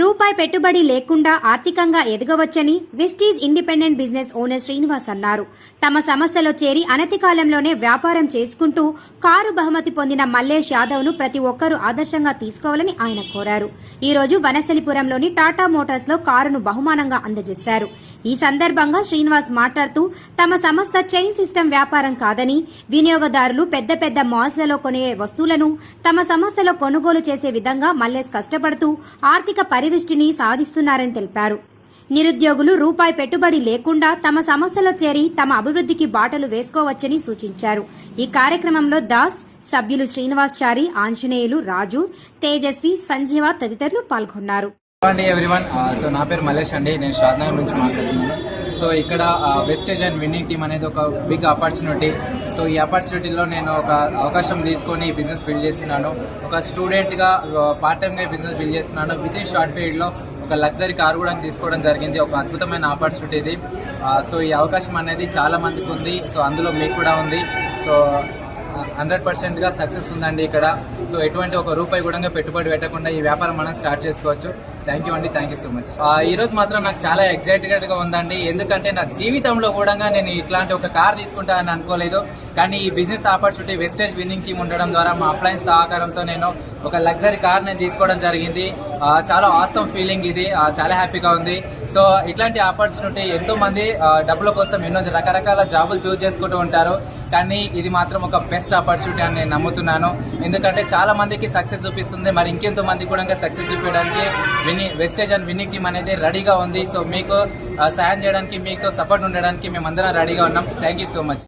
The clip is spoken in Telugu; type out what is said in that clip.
రూపాయి పెట్టుబడి లేకుండా ఆర్థికంగా ఎదగవచ్చని Vestige independent business owner Srinivas అన్నారు. తమ సంస్థలో చేరి అనతి కాలంలోనే వ్యాపారం చేసుకుంటూ కారు బహుమతి పొందిన మల్లేష్ యాదవ్ను ప్రతి ఒక్కరూ ఆదర్శంగా తీసుకోవాలని ఆయన కోరారు. ఈ రోజు వనస్థలిపురంలోని టాటా మోటార్స్లో కారును బహుమానంగా అందజేశారు. ఈ సందర్భంగా శ్రీనివాస్ మాట్లాడుతూ తమ సంస్థ చైన్ సిస్టమ్ వ్యాపారం కాదని వినియోగదారులు పెద్ద పెద్ద మాల్స్లలో కొనే వస్తువులను తమ సంస్థలో కొనుగోలు చేసే విధంగా మల్లేష్ కష్టపడుతూ ఆర్థిక పరివిష్టిని సాధిస్తున్నారని తెలిపారు. నిరుద్యోగులు రూపాయి పెట్టుబడి లేకుండా తమ సంస్థలో చేరి తమ అభివృద్ధికి బాటలు వేసుకోవచ్చని సూచించారు. ఈ కార్యక్రమంలో దాస్ సభ్యులు శ్రీనివాస్చారి ఆంజనేయులు రాజు తేజస్వి సంజీవ తదితరులు పాల్గొన్నారు. సో uh, నా పేరు మలేష్ అండి. నేను షాద్నగర్ నుంచి మాట్లాడుతున్నాను. సో ఇక్కడ వెస్టేజ్ అండ్ విన్నింగ్ టీమ్ అనేది ఒక బిగ్ ఆపర్చునిటీ సో ఈ ఆపర్చునిటీలో నేను ఒక అవకాశం తీసుకొని ఈ బిజినెస్ బిల్డ్ చేస్తున్నాను. ఒక స్టూడెంట్గా పార్ట్ టైమ్గా బిజినెస్ బిల్డ్ చేస్తున్నాను. విత్ ఇన్ షార్ట్ పీరియడ్లో ఒక లగ్జరీ కార్ కూడా తీసుకోవడం జరిగింది. ఒక అద్భుతమైన ఆపర్చునిటీ ఇది. సో ఈ అవకాశం అనేది చాలా మందికి ఉంది. సో అందులో మీకు కూడా ఉంది. సో హండ్రెడ్ పర్సెంట్గా సక్సెస్ ఉందండి ఇక్కడ. సో ఎటువంటి ఒక రూపాయి కూడా పెట్టుబడి పెట్టకుండా ఈ వ్యాపారం మనం స్టార్ట్ చేసుకోవచ్చు. థ్యాంక్ యూ అండి. థ్యాంక్ యూ సో మచ్ ఈ రోజు మాత్రం నాకు చాలా ఎగ్జైటెడ్గా ఉందండి. ఎందుకంటే నా జీవితంలో కూడా నేను ఇట్లాంటి ఒక కార్ తీసుకుంటానని అనుకోలేదు. కానీ ఈ business opportunity Vestige winning team ఉండడం ద్వారా మా అప్లయన్స్ సహకారంతో నేను ఒక లగ్జరీ కార్ నేను తీసుకోవడం జరిగింది. చాలా ఆసమ్ ఫీలింగ్ ఇది. చాలా హ్యాపీగా ఉంది. సో ఇట్లాంటి ఆపర్చునిటీ ఎంతో మంది డబ్బుల కోసం ఎన్నో రకరకాల జాబులు చూస్ చేసుకుంటూ ఉంటారు. కానీ ఇది మాత్రం ఒక బెస్ట్ ఆపర్చునిటీ అని నేను నమ్ముతున్నాను. ఎందుకంటే చాలా మందికి సక్సెస్ చూపిస్తుంది. మరి ఇంకెంతో మంది కూడా సక్సెస్ చూపించడానికి విని వెస్టేజ్ అండ్ విన్నింగ్ టీమ్ అనేది రెడీగా ఉంది. సో మీకు సాయం చేయడానికి మీకు సపోర్ట్ ఉండడానికి మేమందరం రెడీగా ఉన్నాం. Thank you so much